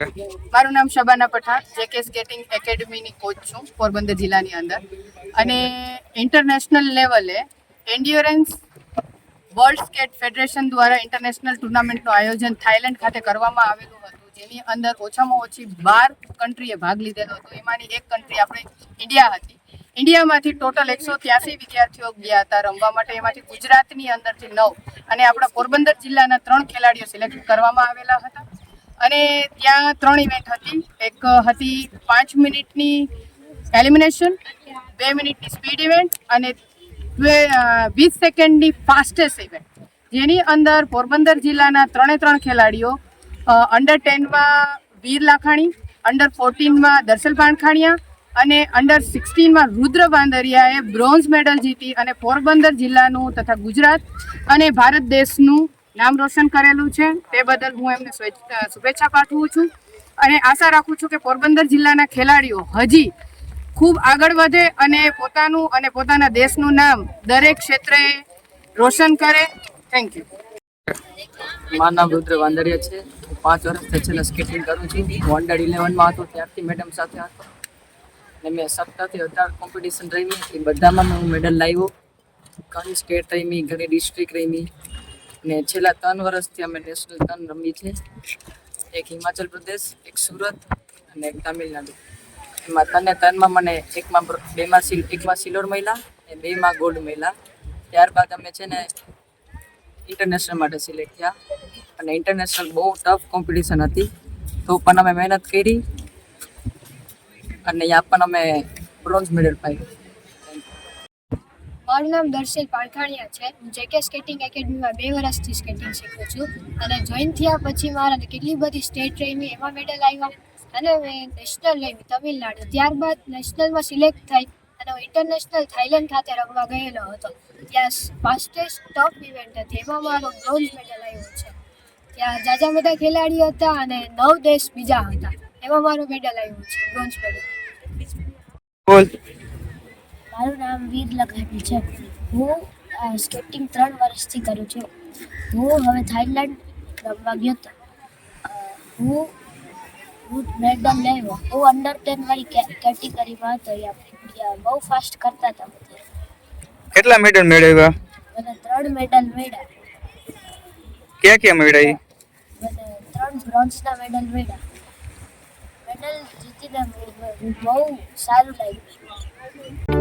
મારું નામ Shabana Pathan, J K skating એકેડમીની coach છું, પોરબંદર જિલ્લાની અંદર. અને ઇન્ટરનેશનલ લેવલે એન્ડ્યોરન્સ વર્લ્ડ સ્કેટ ફેડરેશન દ્વારા ઇન્ટરનેશનલ ટુર્નામેન્ટનું આયોજન થાઇલેન્ડ ખાતે કરવામાં આવેલું હતું, જેની અંદર ઓછામાં ઓછી બાર કન્ટ્રીએ ભાગ લીધેલો હતો. એમાંની એક કન્ટ્રી આપણે ઇન્ડિયા હતી. ઇન્ડિયામાંથી ટોટલ એકસો ત્યાસી વિદ્યાર્થીઓ ગયા હતા રમવા માટે. એમાંથી ગુજરાતની અંદરથી નવ અને આપણા પોરબંદર જિલ્લાના ત્રણ ખેલાડીઓ સિલેક્ટ કરવામાં આવેલા હતા. અને ત્યાં ત્રણ ઇવેન્ટ હતી. એક હતી પાંચ મિનિટની એલિમિનેશન બે મિનિટની સ્પીડ ઇવેન્ટ અને વીસ સેકન્ડની ફાસ્ટેસ્ટ ઇવેન્ટ જેની અંદર પોરબંદર જિલ્લાના ત્રણે ત્રણ ખેલાડીઓ અંડર ટેનમાં વીર લાખાણી અંડર ફોર્ટીનમાં દર્શલ પાણખાણિયા અને અંડર સિક્સટીનમાં રુદ્ર બાંદરિયાએ બ્રોન્ઝ મેડલ જીતી અને પોરબંદર જિલ્લાનું તથા ગુજરાત અને ભારત દેશનું નામ રોશન કરેલું છે. તે બદલ હું એમને શુભેચ્છા પાઠવું છું. અને આશા રાખું છું કે પોરબંદર જિલ્લાના ખેલાડીઓ હજી ખૂબ આગળ વધે અને પોતાનું અને પોતાના દેશનું નામ દરેક ક્ષેત્રે રોશન કરે. થેન્ક યુ મારું નામ રુદ્ર વાંદરિયા છે. પાંચ વર્ષથી છેલ્લા સ્કેટિંગ કરું છું. હું અંડર ઇલેવનમાં હતો, ત્યારથી મેડમ સાથે હતો. અને મેં સપ્તાહથી અઢાર કોમ્પિટિશન રમી. એ બધામાં હું મેડલ લાવ્યો. ઘણી સ્ટેટ રમી, ઘણી ડિસ્ટ્રિક્ટ રમી. અને છેલ્લા ત્રણ વર્ષથી અમે નેશનલ ત્રણ રમી છે. એક હિમાચલ પ્રદેશ, એક સુરત અને એક તમિલનાડુ. એમાં ત્રણે ત્રણમાં મને એકમાં બેમાં સિલ, એકમાં સિલ્વર મહિલા અને બેમાં ગોલ્ડ મહિલા. ત્યારબાદ અમે છે ને ઇન્ટરનેશનલ માટે સિલેક્ટ થયા અને ઇન્ટરનેશનલ બહુ ટફ કોમ્પિટિશન હતી. તો પણ અમે મહેનત કરી અને ત્યાં પણ અમે બ્રોન્ઝ મેડલ પાડ્યું મારું નામ દર્શિલ પાણખાણિયા છે. હું જેકે સ્કેટિંગ એકેડમીમાં બે વર્ષથી સ્કેટિંગ શીખું છું. અને જોઈન થયા પછી મારા કેટલી બધી સ્ટેટ રમી એમાં મેડલ આવ્યા અને મેં નેશનલ રમી તમિલનાડુ. ત્યારબાદ નેશનલમાં સિલેક્ટ થઈ અને હું ઇન્ટરનેશનલ થાઈલેન્ડ ખાતે રમવા ગયેલો હતો. ત્યાં ફાસ્ટેસ્ટ ટોપ ઇવેન્ટ હતી. એમાં મારો બ્રોન્ઝ મેડલ આવ્યો છે. ત્યાં જાજા બધા ખેલાડીઓ હતા અને નવ દેશ બીજા હતા. એમાં મારો મેડલ આવ્યું છે. બ્રોન્ઝ મેડલ મારું નામ વીર લખાણી છે. હું સ્કેટિંગ ત્રણ વર્ષથી કરું છું. હું હવે થાઈલેન્ડ રમવા ગયો હતો. હું હું મેડલ લેવો હું અંડર ટેન વાળી કેટેગરીમાં હતો બહુ ફાસ્ટ કરતા હતા બધા. કેટલા મેડલ મેળવ્યા? મને ત્રણ મેડલ મેળ્યા. ક્યાં ક્યાં મેળવી મને ત્રણ બ્રોન્ઝના મેડલ મળ્યા. મેડલ જીતીને બહુ સારું લાગ્યું.